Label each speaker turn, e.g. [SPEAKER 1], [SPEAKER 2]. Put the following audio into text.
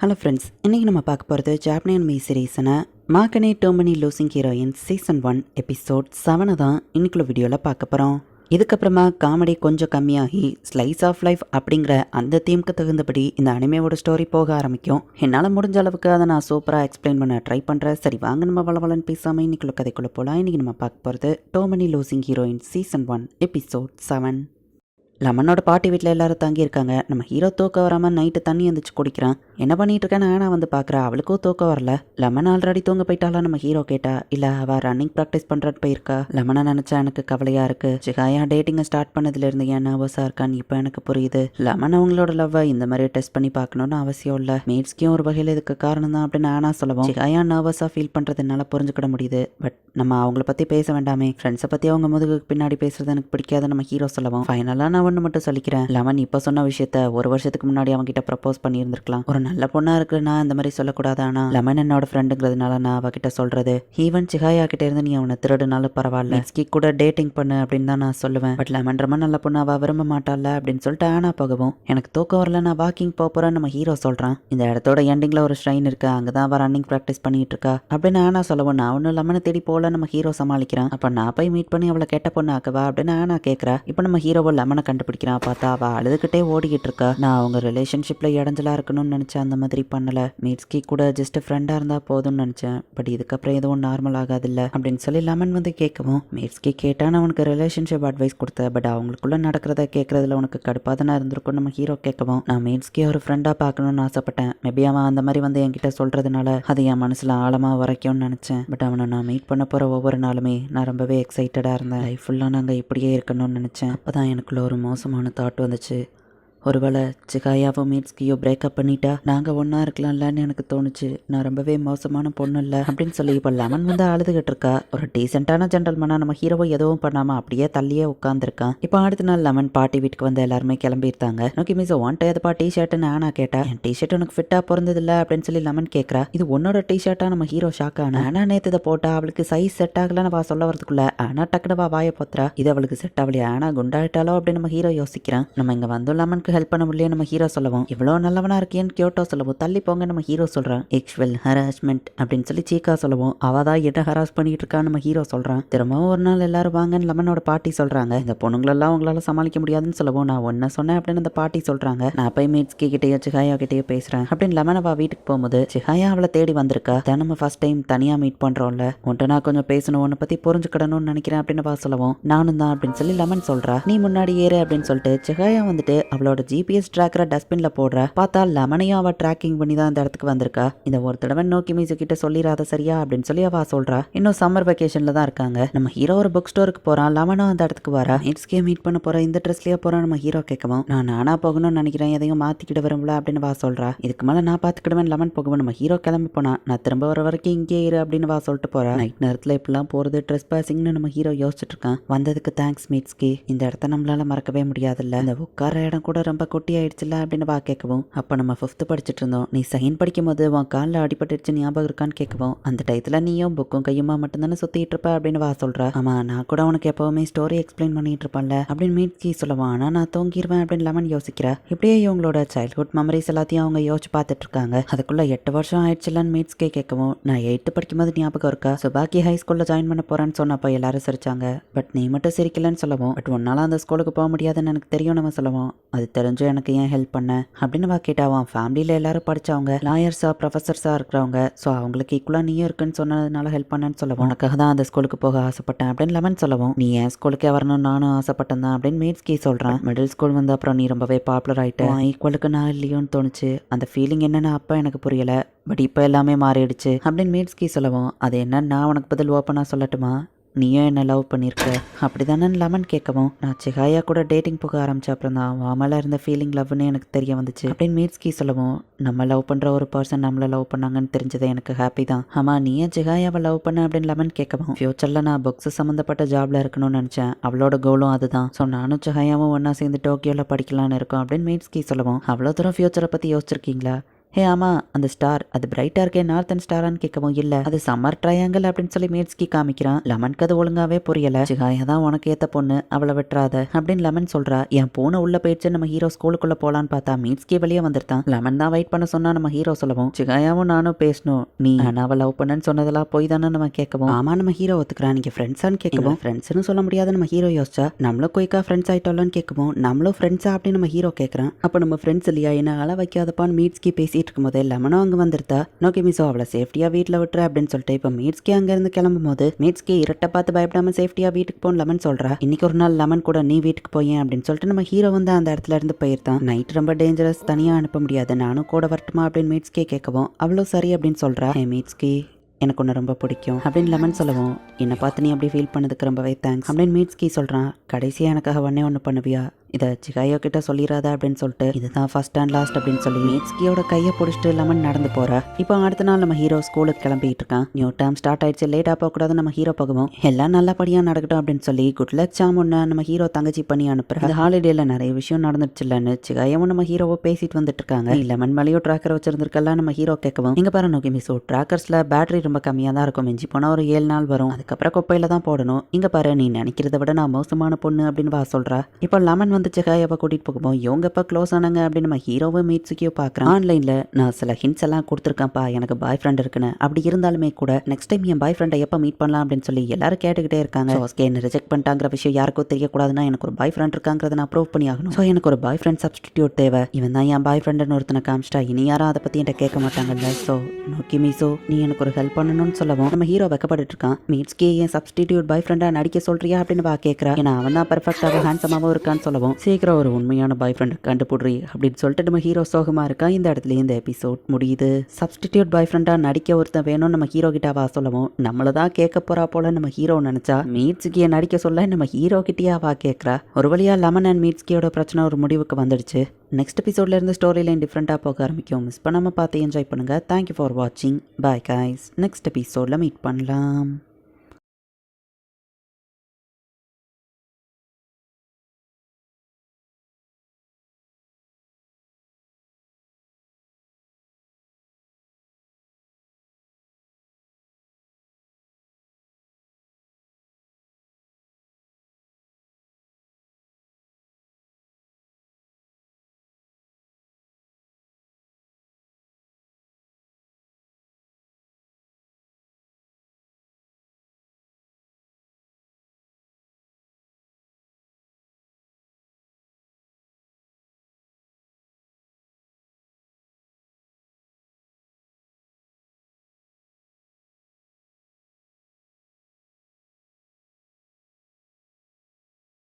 [SPEAKER 1] Hello friends இன்றைக்கி நம்ம பார்க்க போகிறது ஜாப்னியன் மீ சீரீஸனை மார்க்கனே டோமனி losing heroine season one episode செவனை தான் இன்னைக்குள்ள வீடியோவில் பார்க்க போகிறோம் இதுக்கப்புறமா காமெடி கொஞ்சம் கம்மியாகி ஸ்லைஸ் ஆஃப் லைஃப் அப்படிங்கிற அந்த தீமுக்கு தகுந்தபடி இந்த அனிமையோட ஸ்டோரி போக ஆரம்பிக்கும். என்னால் முடிஞ்ச அளவுக்கு அதை நான் சூப்பராக எக்ஸ்பிளைன் பண்ண ட்ரை பண்ணுறேன் சரி வாங்க நம்ம வளவலன் பேசாமல் இன்னைக்குள்ள கதைக்குள்ளே போகலாம் இன்றைக்கி நம்ம பார்க்க போகிறது டோமனி losing heroine season one episode seven லெமனோட பாட்டி வீட்டில் எல்லாரும் தங்கியிருக்காங்க. நம்ம ஹீரோ தூக்க வராமல் நைட்டு தண்ணி எந்திரிச்சு குடிக்கிறான். என்ன பண்ணிட்டு இருக்கேன்னு நான் வந்து பார்க்குறா. அவளுக்கும் தூக்கம் வரல. லெமன் ஆல்ரெடி தூங்க போயிட்டாலும் நம்ம ஹீரோ கேட்டா. இல்லை அவள் ரன்னிங் ப்ராக்டிஸ் பண்ணுறட்டு போயிருக்கா. லெமனை நினச்சா எனக்கு கவலையாக இருக்கு. சிகாயா டேட்டிங்கை ஸ்டார்ட் பண்ணதுலேருந்து ஏன் நர்வஸாக இருக்கான்னு இப்போ எனக்கு புரியுது. லெமன் அவங்களோட லவ்வை இந்த மாதிரி டெஸ்ட் பண்ணி பார்க்கணும்னு அவசியம் இல்லை. மேட்ஸ்க்கும் ஒரு வகையில் இதுக்கு காரணம் தான் அப்படின்னு ஆனா சொல்லுவோம். சிகாயா நர்வஸாக ஃபீல் பண்ணுறது என்னால் புரிஞ்சுக்கிட முடியுது. பட் நம்ம அவங்கள பற்றி பேச வேண்டாமே. ஃப்ரெண்ட்ஸை பற்றி அவங்க முதுகுக்கு பின்னாடி பேசுறது எனக்கு பிடிக்காத நம்ம ஹீரோ சொல்லுவோம். ஃபைனலாக நான் ஒன்று மட்டும் சொல்லிக்கிறேன். லெமன் இப்போ சொன்ன விஷயத்த ஒரு வருஷத்துக்கு முன்னாடி அவங்க கிட்ட ப்ரப்போஸ் பண்ணியிருந்திருக்கலாம். ஒரு நல்ல பொண்ணா இருக்குன்னா இந்த மாதிரி சொல்லக்கூடாதானா லெமன் என்னோட ஃப்ரெண்டுங்கிறதுனால நான் அவகிட்ட சொல்றது. ஈவன் சிகாயா கிட்ட இருந்து நீ அவனை திருடுனாலும் பரவாயில்ல. நெக்ஸ்ட் கூட டேட்டிங் பண்ணு அப்படின்னு தான் நான் சொல்லுவேன். பட் லெமன் ரொம்ப நல்ல பொண்ணு அவ விரும்ப மாட்டாள் அப்படின்னு சொல்லிட்டு ஆனா போகவும் எனக்கு தூக்கம் வரல நான் வாக்கிங் போறேன் நம்ம ஹீரோ சொல்றான். இந்த இடத்தோட எண்டிங்ல ஒரு ஷ்ரைன் இருக்கு அங்கதான் அவ ரன்னிங் ப்ராக்டிஸ் பண்ணிட்டு இருக்கா. அப்படின்னு ஆனா சொல்லவும் நான் ஒன்னும் லெமனை தேடி போல நம்ம ஹீரோ சமாளிக்கிறான். அப்ப நான் போய் மீட் பண்ணி அவளை கெட்ட பொண்ணு ஆக்கவா அப்படின்னு ஆனா கேட்கறா இப்போ நம்ம ஹீரோவை லெமனை கண்டுபிடிக்கிறான். பார்த்தா அவ அழுதுகிட்டே ஓடிக்கிட்டு இருக்கா. நான் அவங்க ரிலேஷன்ஷிப்ல இடஞ்சலா இருக்கணும்னு நினைச்சேன் அந்த மாதிரி பண்ணல. மீட்ஸ்கி கூட ஜஸ்ட் ஃப்ரெண்டா இருந்தா போதும்னு நினைச்சேன். பட் இதுக்கப்புறம் எதுவும் நார்மல் ஆகாதில்ல. அப்படின்னு சொல்லி லெமன் வந்து கேட்கவும் மீட்ஸ்கி கேட்டால் நான் உனக்கு ரிலேஷன்ஷிப் அட்வைஸ் கொடுத்தேன். பட் அவங்களுக்குள்ள நடக்கிறத கேட்கறதுல உனக்கு கடுப்பாக தானே இருந்திருக்கும் நம்ம ஹீரோ கேட்கவும் நான் மீட்ஸ்கி ஒரு ஃப்ரெண்டா பார்க்கணும்னு ஆசைப்பட்டேன். மேபி அவன் அந்த மாதிரி வந்து என்கிட்ட சொல்றதுனால அது என் மனசுல ஆழமா வரைக்கும்னு நினைச்சேன். பட் அவனை நான் மீட் பண்ண போற ஒவ்வொரு நாளுமே நான் ரொம்பவே எக்ஸைட்டடா இருந்தேன். லைஃப் ஃபுல்லாக நாங்கள் இப்படியே இருக்கணும்னு நினைச்சேன். அப்பதான் எனக்குள்ள ஒரு மோசமான தாட் வந்துச்சு. ஒருவேளை சிகாயாவும் மீட்ஸ்கியோ பிரேக்கப் பண்ணிட்டா நாங்கள் ஒன்றா இருக்கலாம்லன்னு எனக்கு தோணுச்சு. நான் ரொம்பவே மோசமான பொண்ணு இல்லை அப்படின்னு சொல்லி இப்போ லெமன் வந்து அழுதுகிட்டு இருக்கா. ஒரு டீசெண்டான ஜென்டல்மனா நம்ம ஹீரோவை எதுவும் பண்ணாமல் அப்படியே தள்ளியே உட்காந்துருக்கான் இப்போ அடுத்த நாள் லெமன் பாட்டி வீட்டுக்கு வந்து எல்லாருமே கிளம்பியிருந்தாங்க நோக்கி மிஸ் ஒன் எதுப்பா டி ஷர்ட்னு ஆனா கேட்டா என் டி ஷர்ட் உனக்கு ஃபிட்டாக பிறந்ததில்ல அப்படின்னு சொல்லி லெமன் கேட்குறா இது உன்னோட டி ஷர்ட்டா நம்ம ஹீரோ ஷாக் ஆனா. ஆனா நேற்று இதை போட்டா அவளுக்கு சைஸ் செட் ஆகலன்னு வா சொல்ல வரதுக்குள்ள ஆனா டக்குனு வா வாயை போத்துறா. இது அவளுக்கு செட் ஆகலையா ஆனா குண்டாயிட்டாலோ அப்படின்னு நம்ம ஹீரோ யோசிக்கிறான். நம்ம இங்கே வந்தோம் லெமனுக்கு ஹெல்ப் பண்ண முடியல நம்ம ஹீரோ சொல்லவும். இவ்வளோ நல்லவனா இருக்கேன்னு கியோட்டோ சொல்லவும். தள்ளி போங்க நம்ம ஹீரோ சொல்றான். எக்ஸ்வெல் ஹராஸ்மெண்ட் அப்படின்னு சொல்லி சீக்கா சொல்லவும். அவ தான் என்ன ஹராஸ் பண்ணிட்டு இருக்கா நம்ம ஹீரோ சொல்றான். திரும்பவும் ஒரு நாள் எல்லாரும் வாங்கன்னு லெமனோட பாட்டி சொல்றாங்க. இந்த பொண்ணுங்களெல்லாம் உங்களால சமாளிக்க முடியாதுன்னு சொல்லவும். நான் ஒன்ன சொன்னேன் அப்படின்னு அந்த பாட்டி சொல்றாங்க. நான் போய் மீட்ஸ்கி கிட்டேயோ சிஹாயா கிட்டேயோ பேசுறேன் அப்படின்னு லெமன் வீட்டுக்கு போகும்போது சிஹாயா அவளை தேடி வந்திருக்கா. தான் நம்ம ஃபர்ஸ்ட் டைம் தனியா மீட் பண்றோம்ல. உன்ட்ட நான் கொஞ்சம் பேசணும் உன்னை பத்தி புரிஞ்சுக்கிடணும்னு நினைக்கிறேன் அப்படின்னு வா சொல்லவும். நானும் தான் அப்படின்னு சொல்லி லெமன் சொல்றா. நீ முன்னாடி ஏறு அப்படின்னு சொல்லிட்டு சிஹாயா வந்துட்டு அவளோட ஜிபிஎஸ் ட்ராக்கரை டஸ்ட்பின்ல போடுற பார்த்தா லெமனையும் அவ ட்ராக்கிங் பண்ணி தான் இந்த இடத்துக்கு வந்திருக்கா. இந்த ஒரு தடவை நோக்கி மியூசிக் கிட்ட சொல்லிடாத சரியா அப்படின்னு சொல்லி அவ சொல்றா. இன்னும் சம்மர் வெக்கேஷன்ல தான் இருக்காங்க. நம்ம ஹீரோ ஒரு புக் ஸ்டோருக்கு போறான் லெமனும் அந்த இடத்துக்கு வரா. இட்ஸ்கே மீட் பண்ண போற இந்த ட்ரெஸ்லயே போறான் நம்ம ஹீரோ கேட்கவும் நான் நானா போகணும்னு நினைக்கிறேன் எதையும் மாத்திக்கிட்டு வரும்ல அப்படின்னு வா சொல்றா. இதுக்கு மேல நான் பாத்துக்கிடுவேன் லெமன் போகவும் நம்ம ஹீரோ கிளம்பி போனா நான் திரும்ப வர வரைக்கும் இங்கே இரு அப்படின்னு வா சொல்லிட்டு போறா. நைட் நேரத்துல இப்படிலாம் போறது ட்ரெஸ் பாசிங்னு நம்ம ஹீரோ யோசிச்சுட்டு இருக்கான். வந்ததுக்கு தேங்க்ஸ் மீட்ஸ்கி இந்த இடத்த நம்மளால மறக்கவே முடியாதுல்ல. இந்த உட்கார இடம் கூட ரொம்ப குட்டியாயிடுச்சுல அப்படின்னு வா கேட்கவும் அப்போ நம்ம ஃபிஃப்த்து படிச்சுட்டு இருந்தோம். நீ செகண்ட் படிக்கும் போது உன் காலில் அடிபட்டுருச்சு ஞாபகம் இருக்கான்னு கேட்கவும் அந்த டயத்தில் நீயும் புக்கும் கையுமா மட்டும்தானே சுற்றிட்டு இருப்ப? அப்படின்னு வா சொல்கிறா ஆமாம் நான் கூட உனக்கு எப்போவுமே ஸ்டோரி எக்ஸ்பிளைன் பண்ணிட்டு இருப்பேன்ல அப்படின்னு மீட்கி சொல்லுவான் ஆனால் நான் தூங்கிடுவேன் அப்படின்னு லெமன் யோசிக்கிறா. இப்படியே இவங்களோட சைல்ட்ஹுட் மெமரிஸ் எல்லாத்தையும் அவங்க யோசிச்சு பார்த்துட்டு இருக்காங்க. அதுக்குள்ளே எட்டு வருஷம் ஆயிடுச்சுலன்னு மீட்ஸ்கே கேட்கவும் நான் எயித்து படிக்கும்போது ஞாபகம் இருக்கா? சுபாக்கி ஹை ஸ்கூலில் ஜாயின் பண்ண போகிறேன்னு சொன்னப்போ எல்லாரும் சிரிச்சாங்க. பட் நீ மட்டும் சிரிக்கலன்னு சொல்லவும் பட் உன்னால அந்த ஸ்கூலுக்கு போக முடியாதுன்னு எனக்கு தெரியும் நம்ம சொல்லுவோம் அது தெரிஞ்சும் எனக்கு ஏன் ஹெல்ப் பண்ண? அப்படின்னு வா கேட்டாவான் ஃபேமிலியில் எல்லாரும் படித்தவங்க லாயர்ஸாக ப்ரொஃபஸர்ஸாக இருக்கிறவங்க ஸோ அவங்களுக்கு ஈக்குவலாக நீயும் இருக்குன்னு சொன்னதுனால ஹெல்ப் பண்ணேன்னு சொல்லவும் உனக்காக தான் அந்த ஸ்கூலுக்கு போக ஆசைப்பட்டேன் அப்படின்னு லெமன் சொல்லவும் நீ என் ஸ்கூலுக்கே வரணும்னு நானும் ஆசைப்பட்டேன் தான் அப்படின்னு மீட்ஸ்கி சொல்கிறேன் மிடில் ஸ்கூல் வந்து அப்புறம் நீ ரொம்பவே பாப்புலர் ஆகிட்டு ஈக்குவலுக்கு நான் இல்லையோன்னு தோணுச்சு. அந்த ஃபீலிங் என்னென்னு அப்போ எனக்கு புரியலை. பட் இப்போ எல்லாமே மாறிடுச்சு அப்படின்னு மீட்ஸ்கி சொல்லவும் அது என்னன்னு நான் உனக்கு பதில் ஓப்பனாக சொல்லட்டுமா? நீயும் என்ன லவ் பண்ணியிருக்க அப்படி தானே லெமன் கேட்கவும். நான் சிகாயா கூட டேட்டிங் போக ஆரம்பிச்ச அப்புறம் தான் அவன் மேலே இருந்த ஃபீலிங் லவ்னு எனக்கு தெரிய வந்துச்சு. அப்படின்னு மீட்ஸ்கி சொல்லவும் நம்ம லவ் பண்ணுற ஒரு பர்சன் நம்மளை லவ் பண்ணாங்கன்னு தெரிஞ்சது எனக்கு ஹாப்பி தான். ஆமாம் நீ ஏன் சிகாயாவை லவ் பண்ண அப்படின்னு லெமன் கேட்கவும். ஃப்யூச்சரில் நான் புக்ஸ் சம்மந்தப்பட்ட ஜாப்ல இருக்கணும்னு நினச்சேன். அவளோட கோலும் அதுதான். ஸோ நானும் சிகாயாவும் ஒன்றா சேர்ந்து டோக்கியோவில் படிக்கலான்னு இருக்கோம் அப்படின்னு மீட்ஸ்கி சொல்லவும். அவ்வளோ தூரம் ஃப்யூச்சரை பற்றி யோசிச்சிருக்கீங்களா? ஹே ஆமா அந்த ஸ்டார் அது பிரைட்டா இருக்கே நார்த்தன் ஸ்டாரான்னு கேட்கவும் இல்ல அது சம்மர் ட்ரையாங்கல் அப்படின்னு சொல்லி மீட்ஸ்கி காமிக்கிறான். லெமனுக்கு அது ஒழுங்காவே புரியல. சிகாயா தான் உனக்கு ஏத்த பொண்ணு அவளை விட்டுறாத அப்படின்னு லெமன் சொல்றா. என் பூனை உள்ள போயிடுச்சு நம்ம ஹீரோ ஸ்கூலுக்குள்ள போலான்னு பார்த்தா மீட்ஸ்கி வெளியே வந்துருத்தான் லெமன் தான் வெயிட் பண்ண சொன்னா நம்ம ஹீரோ சொல்லவும் சிகாயாவும் நானும் பேசணும். நீ நான் லவ் பண்ணேன்னு சொன்னதெல்லாம் போய் தானே நம்ம கேட்கவும். ஆமா நம்ம ஹீரோ ஒத்துக்கிறான். நீங்க ஃப்ரெண்ட்ஸான்னு கேட்கவும். ஃப்ரெண்ட்ஸ்னு சொல்ல முடியாத நம்ம ஹீரோ யோசிச்சா. நம்மளும் குயிக்கா ஃப்ரெண்ட்ஸ் ஆயிட்டோம்னு கேட்கவும். நம்மளும் ஃப்ரெண்ட்ஸா அப்படின்னு நம்ம ஹீரோ கேட்கறான். அப்போ நம்ம ஃப்ரெண்ட்ஸ் இல்லையா? என்ன அள வைக்காதப்பான்னு மீட்ஸ்கி பேசிகிட்டு இருக்கும்போது லெமனும் அங்கே வந்துருத்தா நோக்கி மிஸோ அவளை சேஃப்டியாக வீட்டில் விட்டுற அப்படின்னு சொல்லிட்டு இப்போ மீட்ஸ்கே அங்கேருந்து கிளம்பும் போது மீட்ஸ்கி இரட்டை பார்த்து பயப்படாமல் சேஃப்டியாக வீட்டுக்கு போகணும் லெமன் சொல்கிறா இன்னைக்கு ஒரு நாள் லெமன் கூட நீ வீட்டுக்கு போயேன் அப்படின்னு சொல்லிட்டு நம்ம ஹீரோ வந்து அந்த இடத்துல இருந்து போயிருந்தான். நைட் ரொம்ப டேஞ்சரஸ் தனியாக அனுப்ப முடியாது நானும் கூட வரட்டுமா? அப்படின்னு மீட்ஸ்கே கேட்கவும் அவ்வளோ சரி அப்படின்னு சொல்கிறா ஏ மீட்ஸ்கே எனக்கு ஒன்று ரொம்ப பிடிக்கும் அப்படின்னு லெமன் சொல்லவும் என்னை பார்த்து நீ அப்படி ஃபீல் பண்ணதுக்கு ரொம்பவே தேங்க்ஸ் அப்படின்னு மீட்ஸ்கி சொல்கிறான் கடைசியாக எனக்காக ஒன்னே ஒன்று பண்ணுவியா? இதை சிகாயோ கிட்ட சொல்லிடாத அப்படின்னு சொல்லிட்டு இதுதான் ஃபர்ஸ்ட் அண்ட் லாஸ்ட் அப்படின்னு சொல்லி மீட்ஸ்கியோட கையை பிடிச்சிட்டு லெமன் நடந்து போறா. இப்போ அடுத்த நாள் நம்ம ஹீரோ ஸ்கூலுக்கு கிளம்பிட்டு இருக்கான். நியூ டேம் ஸ்டார்ட் ஆயிடுச்சு. லேட்டாக போகக்கூடாது நம்ம ஹீரோ போகவும் எல்லாம் நல்லபடியாக நடக்கட்டும் அப்படின்னு சொல்லி குட் லக் சாம் ஒன்று நம்ம ஹீரோ தங்கச்சி பண்ணி அனுப்புறா. அந்த ஹாலிடேல நிறைய விஷயம் நடந்துச்சு இல்லைன்னு சிகாயவும் நம்ம ஹீரோவோ பேசிட்டு வந்துட்டு இருக்காங்க. லெமன் மேலேயோ ட்ராக்கர் வச்சிருந்திருக்கெல்லாம் நம்ம ஹீரோ கேட்கவும் இங்க பாரு நோக்கி மிஸ் ட்ராக்கர்ஸ்ல பேட்டரி ரொம்ப கம்மியாக தான் இருக்கும். மிஞ்சி போனால் ஒரு ஏழு நாள் வரும். அதுக்கப்புறம் குப்பையில தான் போடணும். இங்க பாரு நீ நினைக்கிறத விட நான் மோசமான பொண்ணு அப்படின்னு வா சொல்றா. இப்போ லெமன் வந்து சிகாயாவை கூட்டிகிட்டு போகும்போது இவங்க இப்போ க்ளோஸ் ஆனாங்க அப்படின்னு நம்ம ஹீரோவை மீட்ஸுக்கியோ பார்க்குறேன் ஆன்லைனில் நான் சில ஹிண்ட்ஸ் எல்லாம் கொடுத்துருக்கேன்ப்பா எனக்கு பாய் ஃப்ரெண்ட் இருக்குன்னு. அப்படி இருந்தாலுமே கூட நெக்ஸ்ட் டைம் என் பாய் ஃப்ரெண்டை எப்போ மீட் பண்ணலாம் அப்படின்னு சொல்லி எல்லாரும் கேட்டுக்கிட்டே இருக்காங்க. ஓகே என்ன ரிஜெக்ட் பண்ணிட்டாங்கிற விஷயம் யாருக்கும் தெரியக்கூடாதுன்னா எனக்கு ஒரு பாய் ஃப்ரெண்ட் இருக்காங்கிறத நான் ப்ரூவ் பண்ணி ஆகணும். ஸோ எனக்கு ஒரு பாய் ஃப்ரெண்ட் சப்ஸ்டிடியூட் தேவை. இவன் தான் என் பாய் ஃப்ரெண்டுன்னு ஒருத்தனை காமிச்சிட்டா இனி யாரும் அதை பற்றி என்கிட்ட கேட்க மாட்டாங்கல்ல. ஸோ நோக்கி மீசோ நீ எனக்கு ஒரு ஹெல்ப் பண்ணணும்னு சொல்லவும் நம்ம ஹீரோ வெக்கப்பட்டு இருக்கான். மீட்ஸ்கே என் சப்ஸ்டிடியூட் பாய் ஃப்ரெண்டாக நடிக்க சொல்றியா? அப்படின்னு வா கேட்குறா ஏன்னா அவன் தான் பர்ஃபெக்டாக ஹேண்ட்ஸமாகவும் இருக்கான்னு சொல்லவும் சீக்கிரம் ஒரு உண்மையான பாய் ஃப்ரெண்டை கண்டுபிடுறி அப்படின்னு சொல்லிட்டு நம்ம ஹீரோ சோகமாக இருக்கா? இந்த இடத்துல இந்த எபிசோட் முடியுது. சப்ஸ்டிடியூட் பாய் ஃப்ரெண்டாக நடிக்க ஒருத்தன் வேணும் நம்ம ஹீரோ கிட்டாவா சொல்லவும் நம்மள தான் கேட்க போறா போல நம்ம ஹீரோ நினைச்சா மீட்ஸ்கியை நடிக்க சொல்ல நம்ம ஹீரோ கிட்டேயா வா கேட்குறா? ஒரு வழியா லெமன் அண்ட் மீட்ஸ்கியோட பிரச்சனை ஒரு முடிவுக்கு வந்துடுச்சு. நெக்ஸ்ட் எபிசோட்ல இருந்து ஸ்டோரி லைன் டிஃப்ரெண்ட்டாக போக ஆரம்பிக்கும். மிஸ் பண்ணாமல் பார்த்து என்ஜாய் பண்ணுங்க. தேங்க்யூ ஃபார் வாட்சிங் பாய் காய்ஸ் நெக்ஸ்ட் எபிசோடில் மீட் பண்ணலாம்.